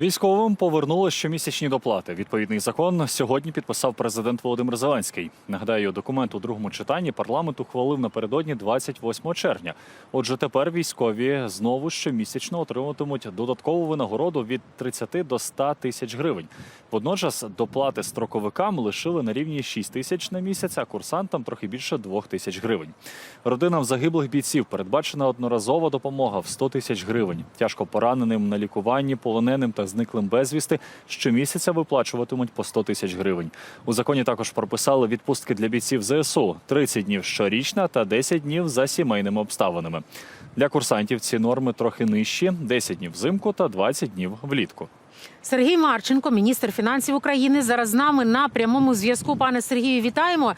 Військовим повернули щомісячні доплати. Відповідний закон сьогодні підписав президент Володимир Зеленський. Нагадаю, документ у другому читанні парламент ухвалив напередодні 28 червня. Отже, тепер військові знову щомісячно отримуватимуть додаткову винагороду від 30 до 100 тисяч гривень. Водночас доплати строковикам лишили на рівні 6 тисяч на місяць, а курсантам трохи більше 2 тисяч гривень. Родинам загиблих бійців передбачена одноразова допомога в 100 тисяч гривень. Тяжко пораненим на лікуванні, полоненим та зниклим безвісти щомісяця виплачуватимуть по 100 тисяч гривень. У законі також прописали відпустки для бійців ЗСУ 30 днів щорічна та 10 днів за сімейними обставинами. Для курсантів ці норми трохи нижчі: 10 днів взимку та 20 днів влітку. Сергій Марченко, міністр фінансів України, зараз з нами на прямому зв'язку. Пане Сергію, вітаємо.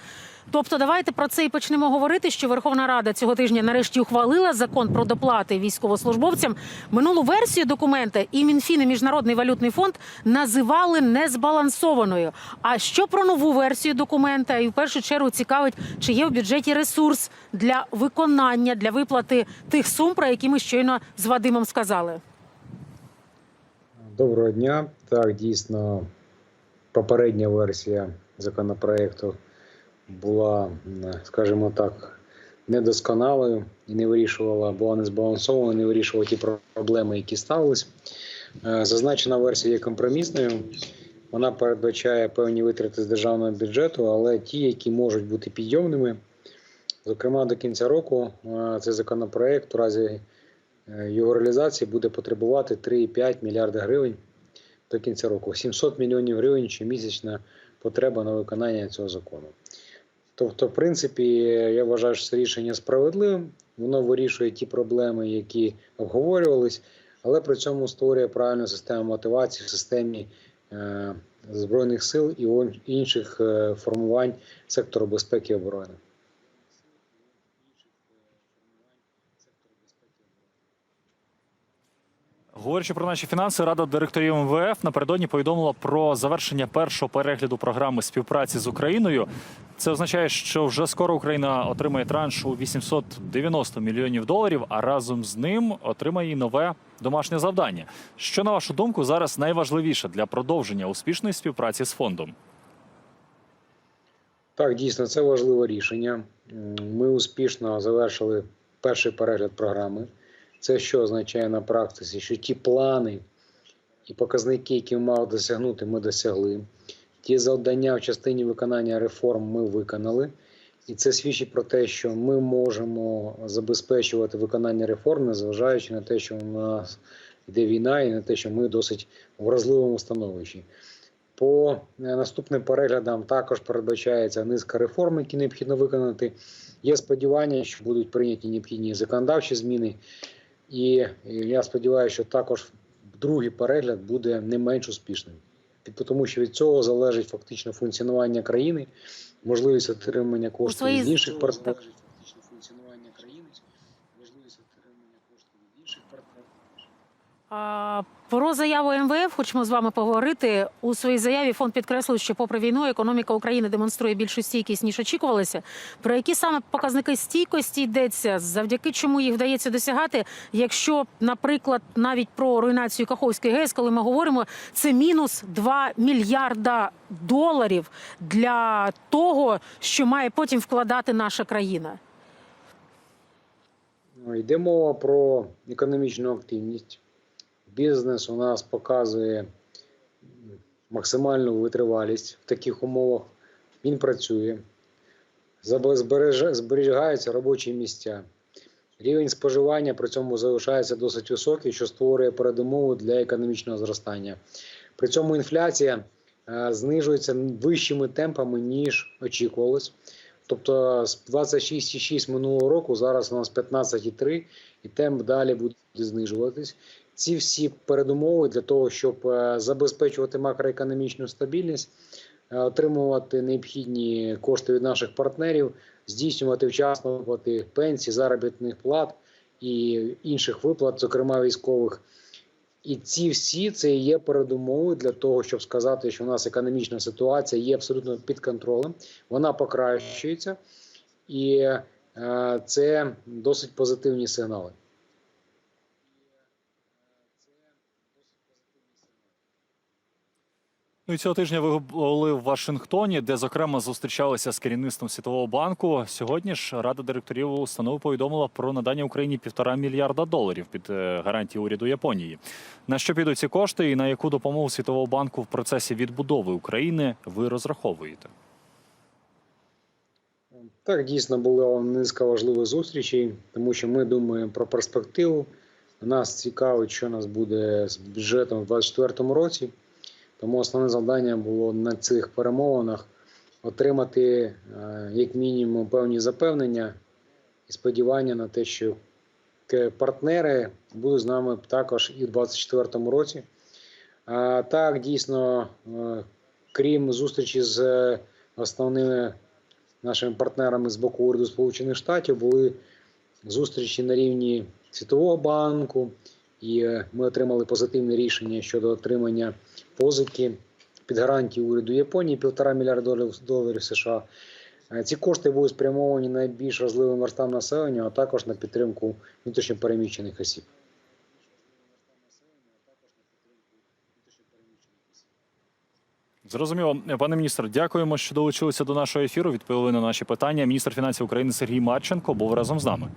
Тобто, давайте про це і почнемо говорити. Що Верховна Рада цього тижня нарешті ухвалила закон про доплати військовослужбовцям. Минулу версію документа і Мінфін і Міжнародний валютний фонд називали незбалансованою. А що про нову версію документа? І в першу чергу цікавить, чи є в бюджеті ресурс для виконання для виплати тих сум, про які ми щойно з Вадимом сказали. Доброго дня. Так, дійсно, попередня версія законопроекту була, скажімо так, недосконалою і не вирішувала, була не збалансована, не вирішувала ті проблеми, які ставились. Е, Зазначена версія є компромісною. Вона передбачає певні витрати з державного бюджету, але ті, які можуть бути підйомними. Зокрема, до кінця року е, цей законопроект у разі е, його реалізації буде потребувати 3,5 мільярда гривень до кінця року. 700 мільйонів гривень щомісячна потреба на виконання цього закону. Тобто, в принципі, я вважаю, що це рішення справедливим. Воно вирішує ті проблеми, які обговорювались, але при цьому створює правильну систему мотивації в системі е, Збройних сил і інших е, формувань сектору безпеки і оборони. Говорячи про наші фінанси, рада директорів МВФ напередодні повідомила про завершення першого перегляду програми співпраці з Україною. Це означає, що вже скоро Україна отримає транш у 890 мільйонів доларів, а разом з ним отримає і нове домашнє завдання. Що на вашу думку зараз найважливіше для продовження успішної співпраці з фондом? Так, дійсно, це важливе рішення. Ми успішно завершили перший перегляд програми. Це що означає на практиці, що ті плани і показники, які мали досягнути, ми досягли. Ті завдання в частині виконання реформ ми виконали. І це свідчить про те, що ми можемо забезпечувати виконання реформ, незважаючи на те, що у нас йде війна, і на те, що ми досить вразливому становищі. По е, наступним переглядам також передбачається низка реформ, які необхідно виконати. Є сподівання, що будуть прийняті необхідні законодавчі зміни. І е, я сподіваюся, що також другий перегляд буде не менш успішним. Під- Тому що від цього залежить фактично функціонування країни, можливість отримання коштів від інших партнерів. Фактично функціонування країни, можливість отримання коштів від інших партнерів. Про заяву МВФ хочемо з вами поговорити. У своїй заяві фонд підкреслив, що попри війну економіка України демонструє більшу стійкість ніж очікувалося. Про які саме показники стійкості йдеться, завдяки чому їх вдається досягати, якщо, наприклад, навіть про руйнацію Каховської ГЕС, коли ми говоримо, це мінус 2 мільярда доларів для того, що має потім вкладати наша країна. Ну, Йде мова про економічну активність. Бізнес у нас показує максимальну витривалість в таких умовах. Він працює, зберігаються робочі місця. Рівень споживання при цьому залишається досить високий, що створює передумови для економічного зростання. При цьому інфляція е, знижується вищими темпами, ніж очікувалось. Тобто з 26,6 минулого року зараз у нас 15,3 і темп далі буде знижуватись. Ці всі передумови для того, щоб е, забезпечувати макроекономічну стабільність, е, отримувати необхідні кошти від наших партнерів, здійснювати вчасно виплати пенсій, заробітних плат і інших виплат, зокрема військових. І ці всі це є передумови для того, щоб сказати, що у нас економічна ситуація є абсолютно під контролем, вона покращується, і е, це досить позитивні сигнали. Ну і цього тижня ви були в Вашингтоні, де зокрема зустрічалися з керівництвом Світового банку. Сьогодні ж Рада директорів установи повідомила про надання Україні півтора мільярда доларів під е, гарантії уряду Японії. На що підуть ці кошти, і на яку допомогу Світового банку в процесі відбудови України ви розраховуєте? Так, дійсно була низка важливих зустрічей, тому що ми думаємо про перспективу. Нас цікавить, що нас буде з бюджетом у 2024 році. Тому основне завдання було на цих перемовинах отримати е, як мінімум певні запевнення і сподівання на те, що партнери будуть з нами також і в 2024 році. А так, дійсно, е, крім зустрічі з е, основними нашими партнерами з боку уряду Сполучених Штатів були зустрічі на рівні Світового банку, і е, ми отримали позитивне рішення щодо отримання позики під гарантії уряду Японії півтора мільярда доларів, США. Е, Ці кошти будуть спрямовані найбільш важливим верстам населення, а також на підтримку внутрішньопереміщених осіб. Зрозуміло, пане міністр, дякуємо, що долучилися до нашого ефіру. Відповіли на наші питання. Міністр фінансів України Сергій Марченко був разом з нами.